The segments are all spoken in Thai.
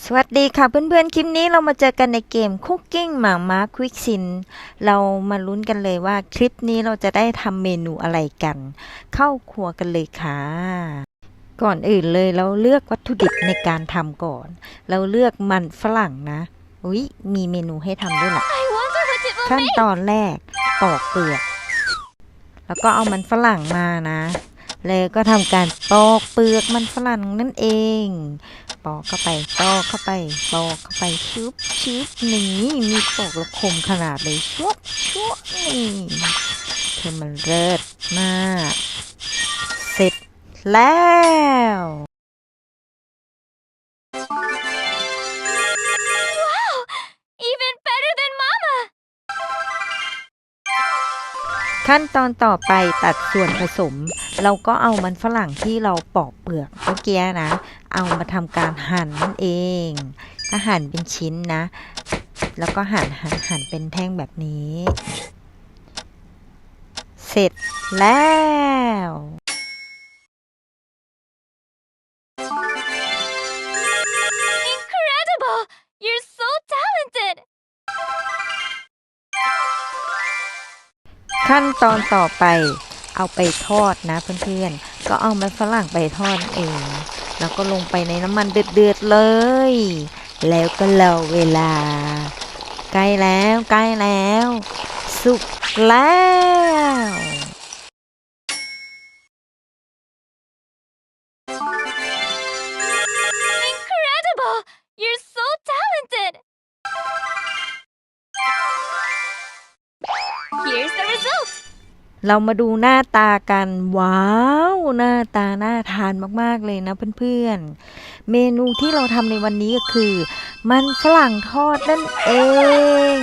สวัสดีค่ะเพื่อนๆ คลิปนี้เรามาเจอกันในเกม Cooking หมาม้า Quick Sin เรามาลุ้นกันเลยว่าคลิปนี้เราจะได้ทำเมนูอะไรกัน เข้าครัวกันเลยค่ะ ก่อนอื่นเลยเราเลือกวัตถุดิบในการทำก่อน เราเลือกมันฝรั่งนะ อุ๊ย มีเมนูให้ทำด้วยล่ะ ขั้นตอนแรกปอกเปลือก แล้วก็เอามันฝรั่งมานะแล้วก็ทำการปอกเปลือกมันฝรั่งนั่นเอง ปอกเข้าไปปอกเข้าไปปอกเข้าไปชุบชุบนี่มีปอกระคมขนาดเลยชุบชุบนี่เธอมันเลิศมาก เสร็จแล้ว ขั้นตอนต่อไปตัดส่วนผสม เราก็เอามันฝรั่งที่เราปอกเปลือกเมื่อกี้นะ เอามาทำการหั่นนั่นเองถ้าหั่นเป็นชิ้นนะ แล้วก็หั่นหั่นหั่นเป็นแท่งแบบนี้ เสร็จแล้ว ขั้นตอนต่อไปเอาไปทอดนะเพื่อนๆ ก็เอามันฝรั่งไปทอดเอง แล้วก็ลงไปในน้ำมันเดือดๆเลย แล้วก็รอเวลา ใกล้แล้วใกล้แล้ว สุกแล้ว Here's the result! เรามาดูหน้าตากัน ว้าว หน้าตาน่าทานมาก ๆ เลยนะเพื่อนๆ เมนูที่เราทำในวันนี้ก็คือ มันฝรั่งทอดนั่นเอง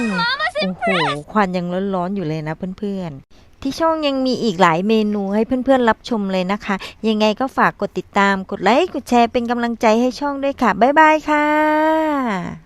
โอ้โห ควันยังร้อนๆอยู่เลยนะเพื่อนๆ ที่ช่องยังมีอีกหลายเมนูให้เพื่อนๆรับชมเลยนะคะ ยังไงก็ฝากกดติดตาม กดไลค์ กดแชร์เป็นกำลังใจให้ช่องด้วยค่ะ บ๊ายบายค่ะ